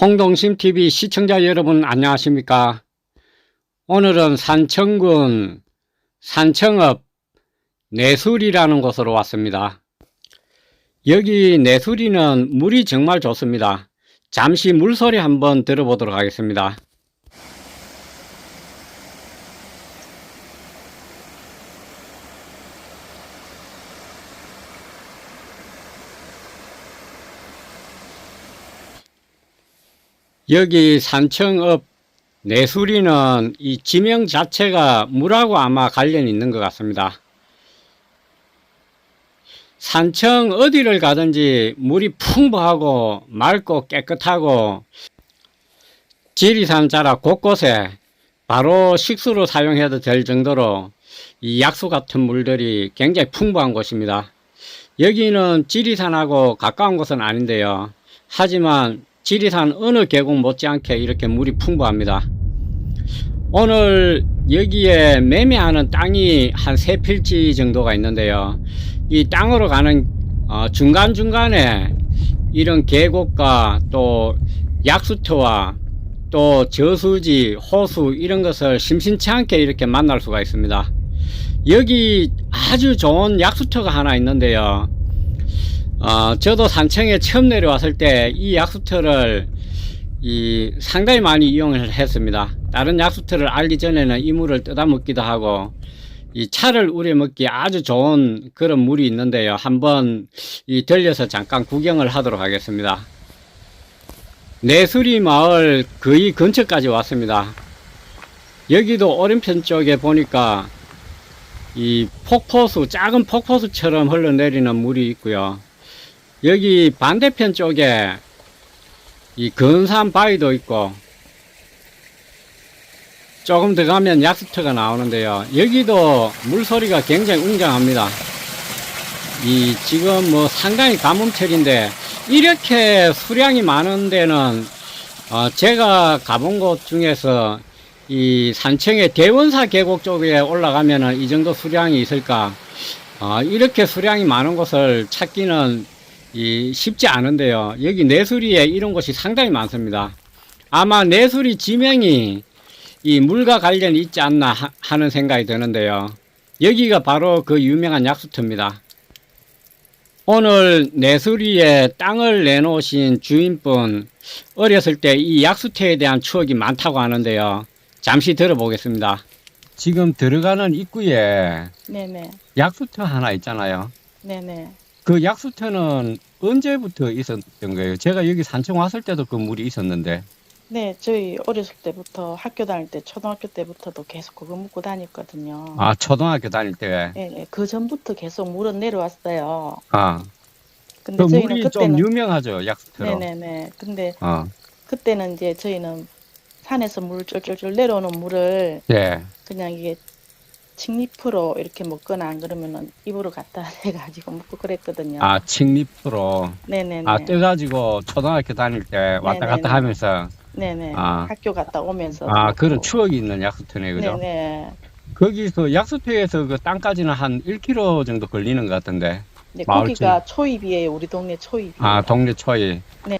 홍동심TV 시청자 여러분 안녕하십니까? 오늘은 산청군 산청읍 내수리라는 곳으로 왔습니다. 여기 내수리는 물이 정말 좋습니다. 잠시 물소리 한번 들어보도록 하겠습니다. 여기 산청읍 내수리는 이 지명 자체가 물하고 아마 관련이 있는 것 같습니다. 산청 어디를 가든지 물이 풍부하고 맑고 깨끗하고 지리산 자락 곳곳에 바로 식수로 사용해도 될 정도로 이 약수 같은 물들이 굉장히 풍부한 곳입니다. 여기는 지리산하고 가까운 곳은 아닌데요. 하지만 지리산 어느 계곡 못지않게 이렇게 물이 풍부합니다. 오늘 여기에 매매하는 땅이 한 세 필지 정도가 있는데요. 이 땅으로 가는 어, 중간중간에 이런 계곡과 또 약수터와 또 저수지, 호수 이런 것을 심심치 않게 이렇게 만날 수가 있습니다. 여기 아주 좋은 약수터가 하나 있는데요. 어, 저도 산청에 처음 내려왔을 때 이 약수터를 이 상당히 많이 이용을 했습니다. 다른 약수터를 알기 전에는 이 물을 뜯어 먹기도 하고 이 차를 우려 먹기 아주 좋은 그런 물이 있는데요. 한번 이 들려서 잠깐 구경을 하도록 하겠습니다. 내수리 마을 거의 근처까지 왔습니다. 여기도 오른편 쪽에 보니까 이 폭포수, 작은 폭포수처럼 흘러내리는 물이 있고요. 여기 반대편 쪽에 이 근산 바위도 있고 조금 더 가면 약수터가 나오는데요. 여기도 물소리가 굉장히 웅장합니다. 이 지금 뭐 상당히 가뭄철인데 이렇게 수량이 많은 데는 어 제가 가본 곳 중에서 이 산청의 대원사 계곡 쪽에 올라가면은 이 정도 수량이 있을까 어 이렇게 수량이 많은 곳을 찾기는 이 쉽지 않은데요. 여기 내수리에 이런 곳이 상당히 많습니다. 아마 내수리 지명이 이 물과 관련이 있지 않나 하- 하는 생각이 드는데요. 여기가 바로 그 유명한 약수터입니다. 오늘 내수리에 땅을 내놓으신 주인분 어렸을 때 이 약수터에 대한 추억이 많다고 하는데요. 잠시 들어보겠습니다. 지금 들어가는 입구에 네네. 약수터 하나 있잖아요. 네네. 그 약수터는 언제부터 있었던 거예요? 제가 여기 산청 왔을 때도 그 물이 있었는데. 네, 저희 어렸을 때부터 학교 다닐 때 초등학교 때부터도 계속 그거 묻고 다녔거든요. 아, 초등학교 다닐 때. 네, 네. 그 전부터 계속 물은 내려왔어요. 아, 근데 그 저희는 물이 좀 그때는 유명하죠, 약수터로. 네네네. 근데 어, 그때는 이제 저희는 산에서 물 쫄쫄쫄 내려오는 물을 예. 그냥 이게 칡잎으로 이렇게 먹거나 안 그러면은 입으로 갖다 대가지고 먹고 그랬거든요. 아, 칡잎으로. 네네네. 아, 떠가지고 초등학교 다닐 때 왔다 네네네. 갔다 하면서. 네네. 아. 학교 갔다 오면서. 아. 그런 추억이 있는 약수터네, 그죠? 네네. 거기서 약수터에서 그 땅까지는 한 1km 정도 걸리는 것 같은데. 네, 마을 거기가 초입이에요. 우리 동네 초입. 아, 동네 초이. 네.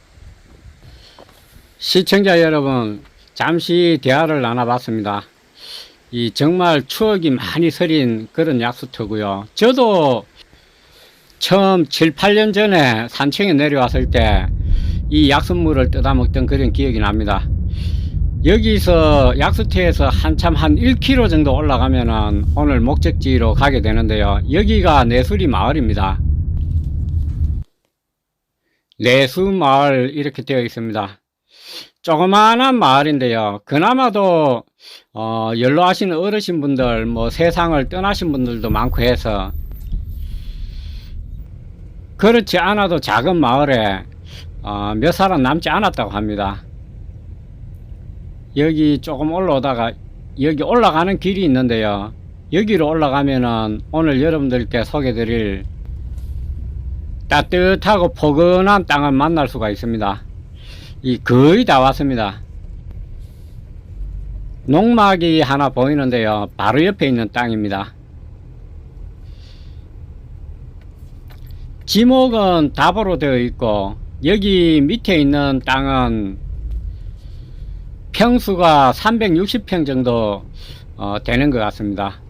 시청자 여러분, 잠시 대화를 나눠봤습니다. 이 정말 추억이 많이 서린 그런 약수터고요. 저도 처음 7, 8년 전에 산청에 내려왔을 때 이 약수물을 뜯어 먹던 그런 기억이 납니다. 여기서 약수터에서 한참 한 1km 정도 올라가면은 오늘 목적지로 가게 되는데요. 여기가 내수리 마을입니다. 내수 마을 이렇게 되어 있습니다. 조그마한 마을인데요. 그나마도 어, 연로하신 어르신 분들, 뭐 세상을 떠나신 분들도 많고 해서 그렇지 않아도 작은 마을에 어, 몇 사람 남지 않았다고 합니다. 여기 조금 올라오다가 여기 올라가는 길이 있는데요. 여기로 올라가면은 오늘 여러분들께 소개드릴 따뜻하고 포근한 땅을 만날 수가 있습니다. 이 거의 다 왔습니다. 농막이 하나 보이는데요. 바로 옆에 있는 땅입니다. 지목은 답으로 되어 있고 여기 밑에 있는 땅은 평수가 360평 정도 어, 되는 것 같습니다.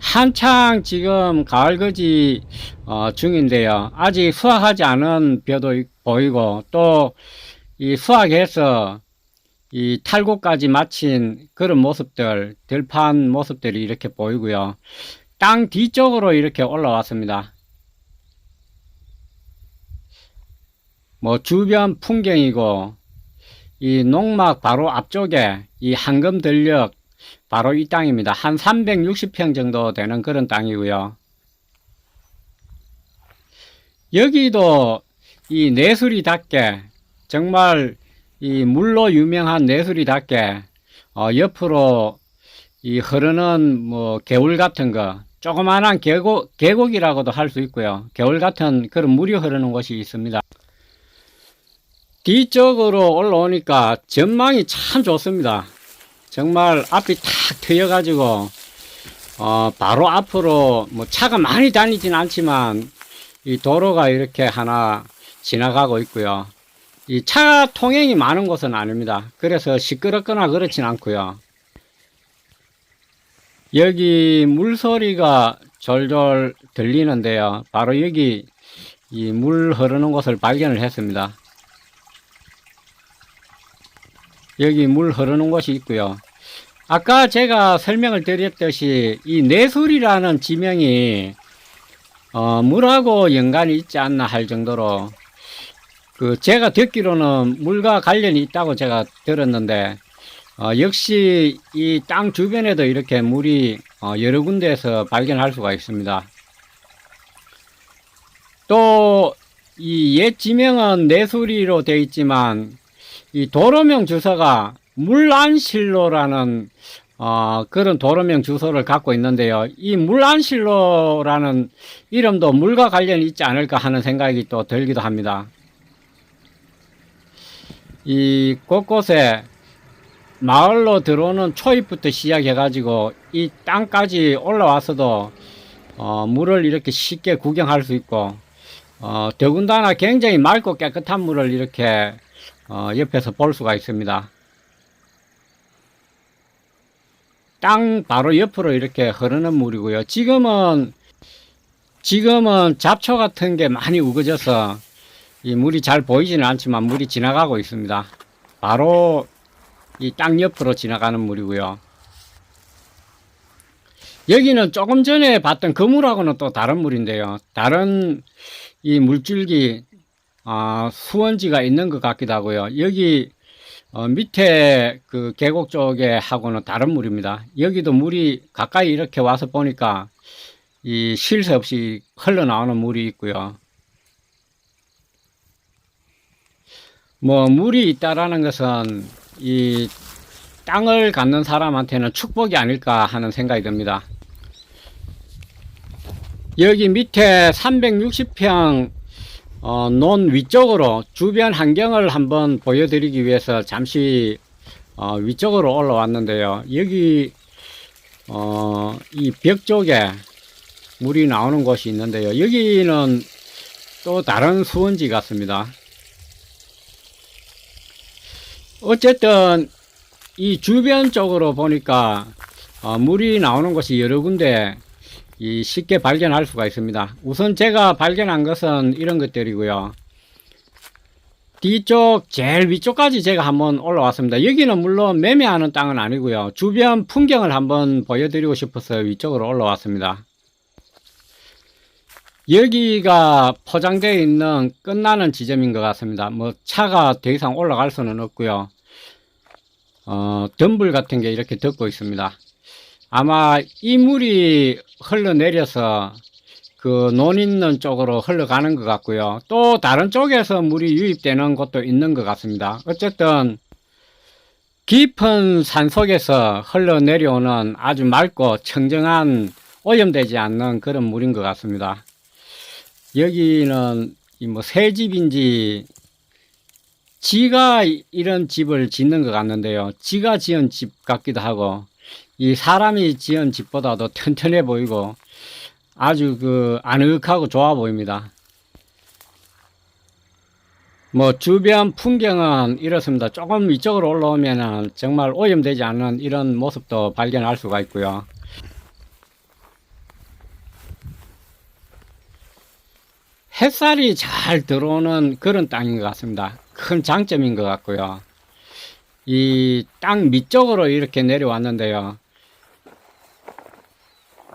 한창 지금 가을거지 어, 중인데요. 아직 수확하지 않은 벼도 있- 보이고 또 이 수확해서 이 탈곡까지 마친 그런 모습들, 들판 모습들이 이렇게 보이고요. 땅 뒤쪽으로 이렇게 올라왔습니다. 뭐 주변 풍경이고 이 농막 바로 앞쪽에 이 황금 들녘 바로 이 땅입니다. 한 360평 정도 되는 그런 땅이고요. 여기도 이 내수리답게 정말 이 물로 유명한 내수리답게 어, 옆으로 이 흐르는 뭐 개울 같은 거 조그만한 계곡 계곡이라고도 할 수 있고요. 개울 같은 그런 물이 흐르는 곳이 있습니다. 뒤쪽으로 올라오니까 전망이 참 좋습니다. 정말 앞이 탁 트여 가지고 어, 바로 앞으로 뭐 차가 많이 다니진 않지만 이 도로가 이렇게 하나 지나가고 있고요. 이 차 통행이 많은 곳은 아닙니다. 그래서 시끄럽거나 그렇진 않고요. 여기 물소리가 졸졸 들리는데요. 바로 여기 이 물 흐르는 곳을 발견을 했습니다. 여기 물 흐르는 곳이 있고요. 아까 제가 설명을 드렸듯이 이 내술이라는 지명이 어, 물하고 연관이 있지 않나 할 정도로 그 제가 듣기로는 물과 관련이 있다고 제가 들었는데 어, 역시 이 땅 주변에도 이렇게 물이 어, 여러 군데에서 발견할 수가 있습니다. 또 이 옛 지명은 내수리로 되어 있지만 이 도로명 주소가 물안실로라는 어, 그런 도로명 주소를 갖고 있는데요. 이 물안실로라는 이름도 물과 관련이 있지 않을까 하는 생각이 또 들기도 합니다. 이 곳곳에 마을로 들어오는 초입부터 시작해가지고 이 땅까지 올라와서도 어, 물을 이렇게 쉽게 구경할 수 있고 어, 더군다나 굉장히 맑고 깨끗한 물을 이렇게 어, 옆에서 볼 수가 있습니다. 땅 바로 옆으로 이렇게 흐르는 물이고요. 지금은 지금은 잡초 같은 게 많이 우거져서 이 물이 잘 보이지는 않지만 물이 지나가고 있습니다. 바로 이 땅 옆으로 지나가는 물이고요. 여기는 조금 전에 봤던 그 물하고는 또 다른 물인데요. 다른 이 물줄기 아, 수원지가 있는 것 같기도 하고요. 여기 어, 밑에 그 계곡 쪽에 하고는 다른 물입니다. 여기도 물이 가까이 이렇게 와서 보니까 이쉴새 없이 흘러나오는 물이 있고요. 뭐 물이 있다라는 것은 이 땅을 갖는 사람한테는 축복이 아닐까 하는 생각이 듭니다. 여기 밑에 360평 어, 논 위쪽으로 주변 환경을 한번 보여드리기 위해서 잠시 어, 위쪽으로 올라왔는데요. 여기 어, 이 벽 쪽에 물이 나오는 곳이 있는데요. 여기는 또 다른 수원지 같습니다. 어쨌든 이 주변 쪽으로 보니까 어, 물이 나오는 곳이 여러 군데 이 쉽게 발견할 수가 있습니다. 우선 제가 발견한 것은 이런 것들이고요. 뒤쪽 제일 위쪽까지 제가 한번 올라왔습니다. 여기는 물론 매매하는 땅은 아니고요. 주변 풍경을 한번 보여드리고 싶어서 위쪽으로 올라왔습니다. 여기가 포장되어 있는 끝나는 지점인 것 같습니다. 뭐 차가 더 이상 올라갈 수는 없고요. 어, 덤불 같은 게 이렇게 덮고 있습니다. 아마 이 물이 흘러내려서 그 논 있는 쪽으로 흘러가는 것 같고요. 또 다른 쪽에서 물이 유입되는 곳도 있는 것 같습니다. 어쨌든 깊은 산 속에서 흘러내려오는 아주 맑고 청정한 오염되지 않는 그런 물인 것 같습니다. 여기는 이 뭐 새 집인지 지가 이- 이런 집을 짓는 것 같는데요. 지가 지은 집 같기도 하고 이 사람이 지은 집보다도 튼튼해 보이고 아주 그 아늑하고 좋아 보입니다. 뭐 주변 풍경은 이렇습니다. 조금 이쪽으로 올라오면은 정말 오염되지 않은 이런 모습도 발견할 수가 있고요. 햇살이 잘 들어오는 그런 땅인 것 같습니다. 큰 장점인 것 같고요. 이 땅 밑쪽으로 이렇게 내려왔는데요.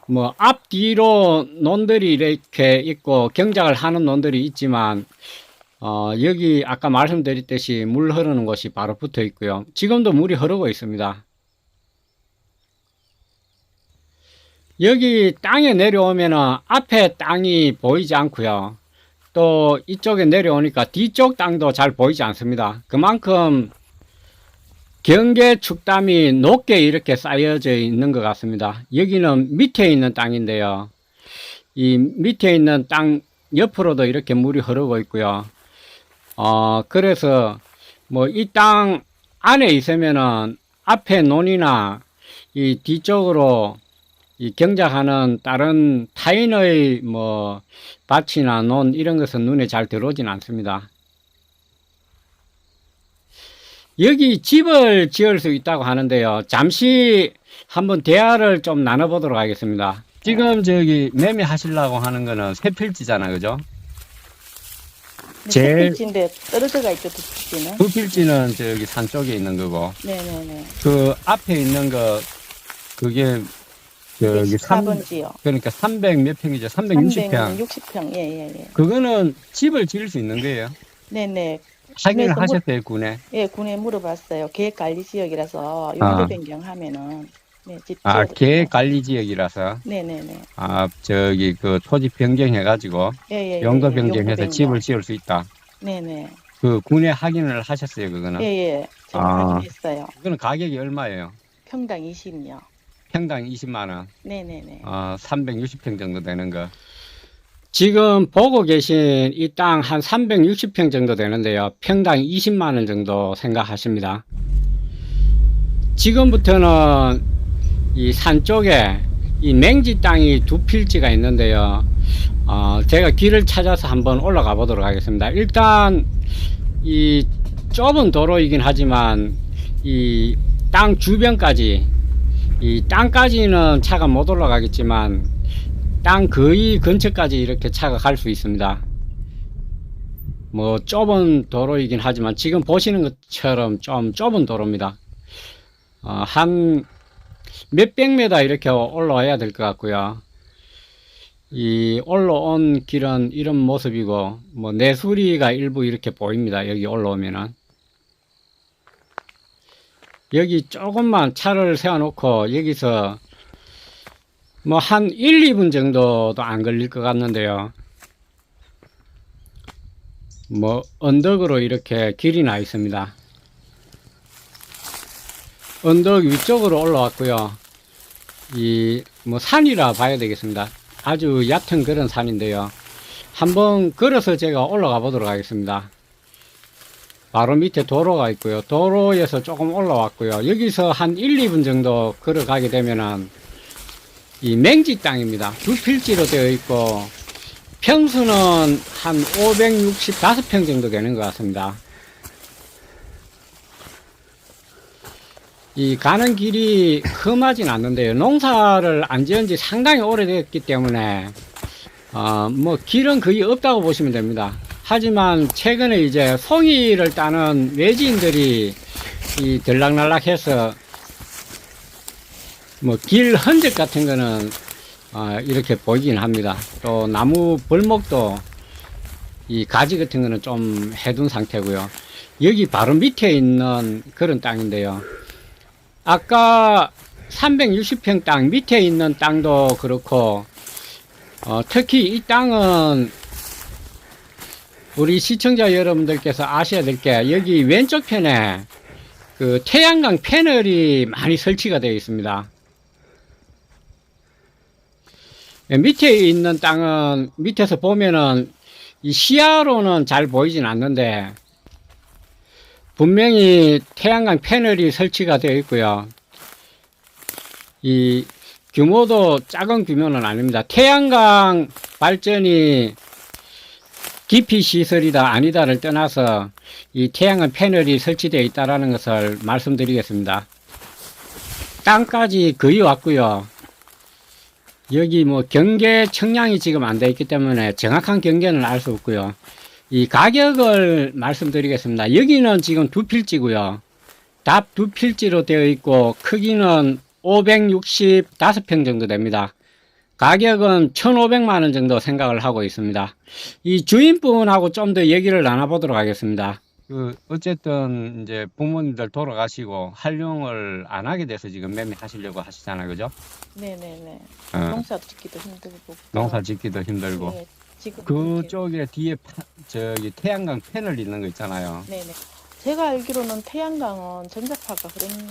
뭐 앞뒤로 논들이 이렇게 있고 경작을 하는 논들이 있지만 어, 여기 아까 말씀드렸듯이 물 흐르는 곳이 바로 붙어 있고요. 지금도 물이 흐르고 있습니다. 여기 땅에 내려오면은 앞에 땅이 보이지 않고요. 또 이쪽에 내려오니까 뒤쪽 땅도 잘 보이지 않습니다. 그만큼 경계 축담이 높게 이렇게 쌓여져 있는 것 같습니다. 여기는 밑에 있는 땅인데요. 이 밑에 있는 땅 옆으로도 이렇게 물이 흐르고 있고요. 어, 그래서 뭐 이 땅 안에 있으면은 앞에 논이나 이 뒤쪽으로 이 경작하는 다른 타인의 뭐 밭이나 논 이런 것은 눈에 잘 들어오진 않습니다. 여기 집을 지을 수 있다고 하는데요. 잠시 한번 대화를 좀 나눠보도록 하겠습니다. 지금 저기 매매 하시려고 하는 거는 세 필지잖아요, 그죠? 제일- 햇빛인데 떨어져가 있죠, 햇빛은. 두 필지는 저기 산 쪽에 있는 거고, 네네네. 그 앞에 있는 거, 그게 저기 삼 4번지요. 그러니까 300 몇 평이죠? 360평. 360평, 예, 예, 예. 그거는 집을 지을 수 있는 거예요. 네 네. 확인을 군에서 하셨어요, 군에. 예, 군에 물어봤어요. 계획 관리 지역이라서 아. 용도 변경하면은. 네, 집 아, 지어도 계획 관리 지역이라서. 네 네 네. 아, 저기 그 토지 변경해 가지고 예, 예. 용도 예, 변경해서 용도 집을 지을 수 있다. 네 네. 그 군에 확인을 하셨어요, 그거는. 예, 예. 제가 아. 확인했어요. 그거는 가격이 얼마예요? 평당 20요. 평당 20만 원. 네네네. 어, 360평 정도 되는 거. 지금 보고 계신 이 땅 한 360평 정도 되는데요. 평당 20만 원 정도 생각하십니다. 지금부터는 이 산 쪽에 이 맹지 땅이 두 필지가 있는데요. 어, 제가 길을 찾아서 한번 올라가 보도록 하겠습니다. 일단 이 좁은 도로이긴 하지만 이 땅 주변까지 이 땅까지는 차가 못 올라가겠지만 땅 거의 근처까지 이렇게 차가 갈 수 있습니다. 뭐 좁은 도로이긴 하지만 지금 보시는 것처럼 좀 좁은 도로입니다. 어, 한 몇백 메다 이렇게 올라와야 될 것 같고요. 이 올라온 길은 이런 모습이고 뭐 내수리가 일부 이렇게 보입니다. 여기 올라오면은 여기 조금만 차를 세워놓고 여기서 뭐 한 1, 2분 정도도 안 걸릴 것 같는데요. 뭐 언덕으로 이렇게 길이 나 있습니다. 언덕 위쪽으로 올라왔고요. 이 뭐 산이라 봐야 되겠습니다. 아주 얕은 그런 산인데요. 한번 걸어서 제가 올라가 보도록 하겠습니다. 바로 밑에 도로가 있고요. 도로에서 조금 올라왔고요. 여기서 한 1, 2분 정도 걸어가게 되면은 이 맹지 땅입니다. 두 필지로 되어 있고 평수는 한 565평 정도 되는 것 같습니다. 이 가는 길이 험하진 않는데요. 농사를 안 지은 지 상당히 오래됐기 때문에 어, 뭐 길은 거의 없다고 보시면 됩니다. 하지만 최근에 이제 송이를 따는 외지인들이 이 들락날락해서 뭐 길 흔적 같은 거는 어, 이렇게 보이긴 합니다. 또 나무 벌목도 이 가지 같은 거는 좀 해둔 상태고요. 여기 바로 밑에 있는 그런 땅인데요. 아까 360평 땅 밑에 있는 땅도 그렇고 어, 특히 이 땅은 우리 시청자 여러분들께서 아셔야 될 게 여기 왼쪽 편에 그 태양광 패널이 많이 설치가 되어 있습니다. 예, 밑에 있는 땅은 밑에서 보면은 이 시야로는 잘 보이진 않는데 분명히 태양광 패널이 설치가 되어 있고요. 이 규모도 작은 규모는 아닙니다. 태양광 발전이 기피 시설이다 아니다를 떠나서 이 태양광 패널이 설치되어 있다라는 것을 말씀드리겠습니다. 땅까지 거의 왔고요. 여기 뭐 경계 청량이 지금 안 돼 있기 때문에 정확한 경계는 알 수 없고요. 이 가격을 말씀드리겠습니다. 여기는 지금 두 필지고요. 답 두 필지로 되어 있고 크기는 565평 정도 됩니다. 가격은 1,500만 원 정도 생각을 하고 있습니다. 이 주인분하고 좀 더 얘기를 나눠보도록 하겠습니다. 그 어쨌든 이제 부모님들 돌아가시고 활용을 안 하게 돼서 지금 매매하시려고 하시잖아요, 그죠? 네네네. 어, 농사 짓기도 힘들고. 농사 짓기도 힘들고 네, 지금 그쪽에 뒤에 파- 저기 태양광 패널 있는 거 있잖아요. 네네. 제가 알기로는 태양광은 전자파가 흐르는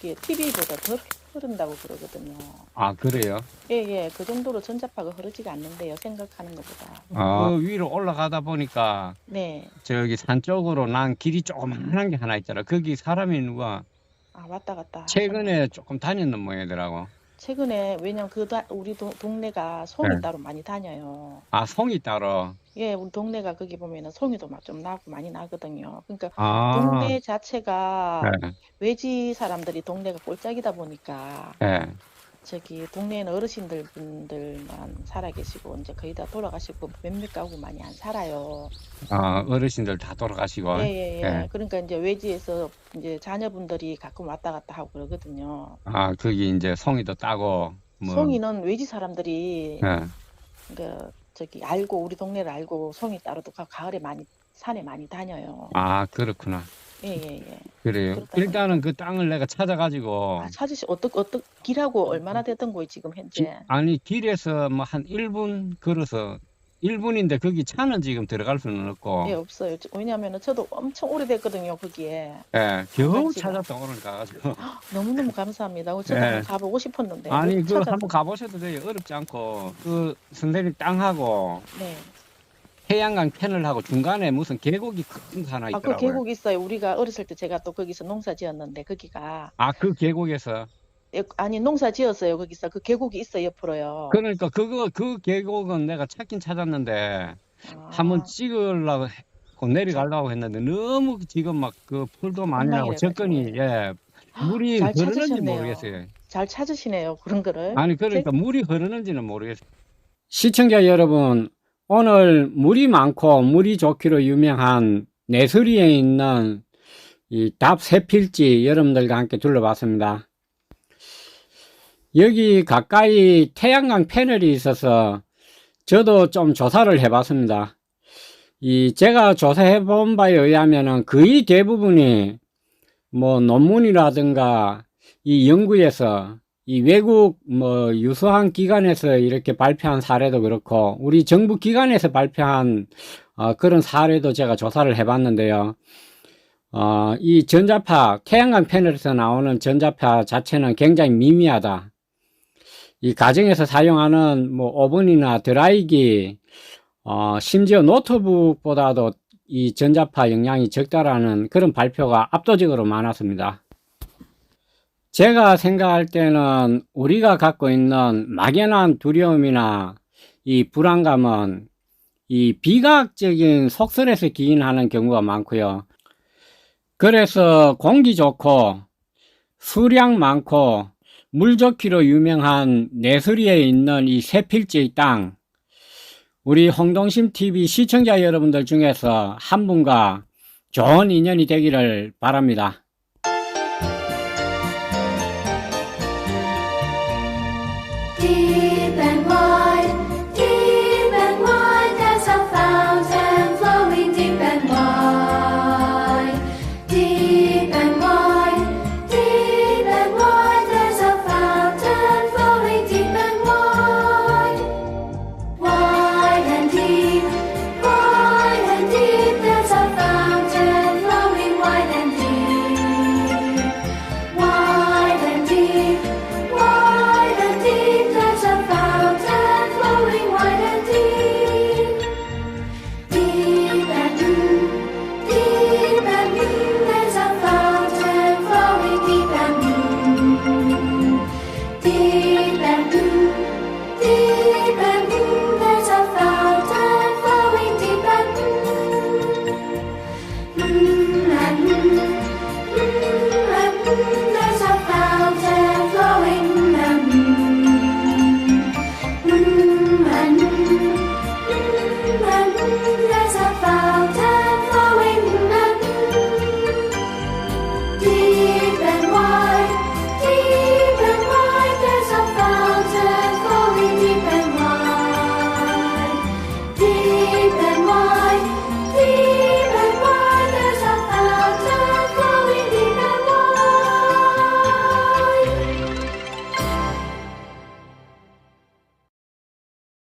게 TV보다 덜 흐른다고 그러거든요. 아 그래요? 예예, 그 정도로 전자파가 흐르지가 않는데요. 생각하는 것보다. 아. 그 위로 올라가다 보니까 네. 저기 산 쪽으로 난 길이 조그만한 게 하나 있더라. 거기 사람이 누가 아 왔다 갔다. 최근에 조금 다녔는 모양이더라고. 최근에 왜냐면 그 다, 우리 도, 동네가 송이 네. 따로 많이 다녀요. 아 송이 따로. 예, 우리 동네가 거기 보면은 송이도 막 좀 나고 많이 나거든요. 그러니까 아. 동네 자체가 네. 외지 사람들이 동네가 꼴짝이다 보니까 네. 저기 동네에는 어르신들 분들만 살아 계시고 이제 거의 다 돌아가시고 몇몇 가구 많이 안 살아요. 아 어르신들 다 돌아가시고. 예예예. 네. 그러니까 이제 외지에서 이제 자녀분들이 가끔 왔다 갔다 하고 그러거든요. 아 거기 이제 송이도 따고. 뭐. 송이는 외지 사람들이 네. 그 저기 알고 우리 동네를 알고 송이 따로도 가, 가을에 많이 산에 많이 다녀요. 아 그렇구나. 예예예. 그래요. 그렇다 일단은 그 땅을 내가 찾아가지고. 아, 찾으시 어떻 어떻 길하고 얼마나 되던 거예요 지금 기- 현재? 아니 길에서 뭐 한 1분 걸어서 1분인데 거기 차는 지금 들어갈 수는 없고. 예 없어요. 저- 왜냐면은 저도 엄청 오래됐거든요 거기에. 예, 겨우. 찾았다 오늘 가가지고. 너무 너무 감사합니다. 저도 예. 한번 가보고 싶었는데. 아니 못그 찾아서- 한번 가보셔도 돼요. 어렵지 않고 그 선생님 땅하고 네. 태양광 패널하고 중간에 무슨 계곡이 큰거 하나 아, 있더라고요. 그 계곡 있어요. 우리가 어렸을 때 제가 또 거기서 농사 지었는데 거기가 아 그 계곡에서 예, 아니 농사 지었어요. 거기서 그 계곡이 있어 옆으로요. 그러니까 그거 그 계곡은 내가 찾긴 찾았는데 아, 한번 찍으려고 내려가려고 했는데 너무 지금 막 그 풀도 많이 나고. 접근이 예 물이 잘 흐르는지 찾으셨네요. 모르겠어요. 잘 찾으시네요. 그런 거를. 아니 그러니까 물이 흐르는지는 모르겠어요. 시청자 여러분 오늘 물이 많고 물이 좋기로 유명한 내수리에 있는 이답 세필지 여러분들과 함께 둘러봤습니다. 여기 가까이 태양광 패널이 있어서 저도 좀 조사를 해봤습니다. 이 제가 조사해 본 바에 의하면은 거의 대부분이 뭐 논문이라든가 이 연구에서 이 외국 뭐 유수한 기관에서 이렇게 발표한 사례도 그렇고 우리 정부 기관에서 발표한 어, 그런 사례도 제가 조사를 해봤는데요. 어, 이 전자파 태양광 패널에서 나오는 전자파 자체는 굉장히 미미하다. 이 가정에서 사용하는 뭐 오븐이나 드라이기, 어, 심지어 노트북보다도 이 전자파 영향이 적다라는 그런 발표가 압도적으로 많았습니다. 제가 생각할 때는 우리가 갖고 있는 막연한 두려움이나 이 불안감은 이 비과학적인 속설에서 기인하는 경우가 많고요. 그래서 공기 좋고 수량 많고 물 좋기로 유명한 내수리에 있는 이 세필지의 땅, 우리 홍동심 TV 시청자 여러분들 중에서 한 분과 좋은 인연이 되기를 바랍니다.